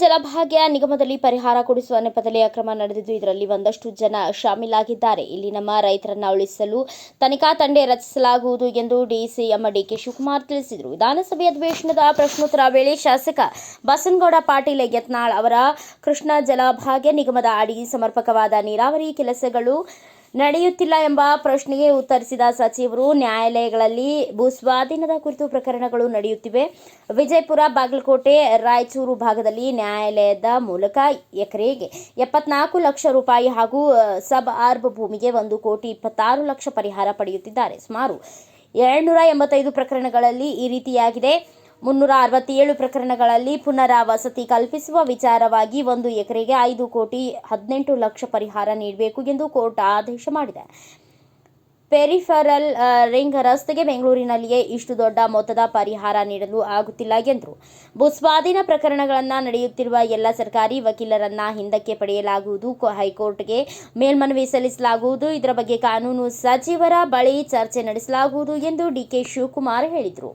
ಜಲಭಾಗ್ಯ ನಿಗಮದಲ್ಲಿ ಪರಿಹಾರ ಕೊಡಿಸುವ ನೆಪದಲ್ಲಿ ಅಕ್ರಮ ನಡೆದಿದ್ದು, ಇದರಲ್ಲಿ ಒಂದಷ್ಟು ಜನ ಶಾಮೀಲಾಗಿದ್ದಾರೆ. ಇಲ್ಲಿ ನಮ್ಮ ರೈತರನ್ನ ಉಳಿಸಲು ತನಿಖಾ ತಂಡ ರಚಿಸಲಾಗುವುದು ಎಂದು ಡಿಸಿ ಡಿಸಿಎಂ ಡಿಕೆ ಶಿವಕುಮಾರ್ ತಿಳಿಸಿದರು. ವಿಧಾನಸಭೆ ಅಧಿವೇಶನದ ಪ್ರಶ್ನೋತ್ತರ ವೇಳೆ ಶಾಸಕ ಬಸನಗೌಡ ಪಾಟೀಲ್ ಯತ್ನಾಳ್ ಅವರ ಕೃಷ್ಣ ಜಲಭಾಗ್ಯ ನಿಗಮದ ಅಡಿ ಸಮರ್ಪಕವಾದ ನೀರಾವರಿ ಕೆಲಸಗಳು ನಡೆಯುತ್ತಿಲ್ಲ ಎಂಬ ಪ್ರಶ್ನೆಗೆ ಉತ್ತರಿಸಿದ ಸಚಿವರು, ನ್ಯಾಯಾಲಯಗಳಲ್ಲಿ ಭೂಸ್ವಾಧೀನದ ಕುರಿತು ಪ್ರಕರಣಗಳು ನಡೆಯುತ್ತಿವೆ. ವಿಜಯಪುರ, ಬಾಗಲಕೋಟೆ, ರಾಯಚೂರು ಭಾಗದಲ್ಲಿ ನ್ಯಾಯಾಲಯದ ಮೂಲಕ ಎಕರೆಗೆ ಎಪ್ಪತ್ನಾಲ್ಕು ಲಕ್ಷ ರೂಪಾಯಿ ಹಾಗೂ ಸಬ್ ಆರ್ಬ್ ಭೂಮಿಗೆ ಒಂದು ಕೋಟಿ ಇಪ್ಪತ್ತಾರು ಲಕ್ಷ ಪರಿಹಾರ ಪಡೆಯುತ್ತಿದ್ದಾರೆ. ಸುಮಾರು ಎರಡ್ನೂರ ಎಂಬತ್ತೈದು ಪ್ರಕರಣಗಳಲ್ಲಿ ಈ ರೀತಿಯಾಗಿದೆ. ಮುನ್ನೂರ ಅರವತ್ತೇಳು ಪ್ರಕರಣಗಳಲ್ಲಿ ಪುನರಾವಸತಿ ಕಲ್ಪಿಸುವ ವಿಚಾರವಾಗಿ ಒಂದು ಎಕರೆಗೆ ಐದು ಕೋಟಿ ಹದಿನೆಂಟು ಲಕ್ಷ ಪರಿಹಾರ ನೀಡಬೇಕು ಎಂದು ಕೋರ್ಟ್ ಆದೇಶ ಮಾಡಿದೆ. ಪೆರಿಫರಲ್ ರಿಂಗ್ ರಸ್ತೆಗೆ ಬೆಂಗಳೂರಿನಲ್ಲಿಯೇ ಇಷ್ಟು ದೊಡ್ಡ ಮೊತ್ತದ ಪರಿಹಾರ ನೀಡಲು ಆಗುತ್ತಿಲ್ಲ ಎಂದರು. ಭೂಸ್ವಾಧೀನ ಪ್ರಕರಣಗಳನ್ನು ನಡೆಯುತ್ತಿರುವ ಎಲ್ಲ ಸರ್ಕಾರಿ ವಕೀಲರನ್ನ ಹಿಂದಕ್ಕೆ ಪಡೆಯಲಾಗುವುದು. ಹೈಕೋರ್ಟ್ಗೆ ಮೇಲ್ಮನವಿ ಸಲ್ಲಿಸಲಾಗುವುದು. ಇದರ ಬಗ್ಗೆ ಕಾನೂನು ಸಚಿವರ ಬಳಿ ಚರ್ಚೆ ನಡೆಸಲಾಗುವುದು ಎಂದು ಡಿಕೆ ಶಿವಕುಮಾರ್ ಹೇಳಿದರು.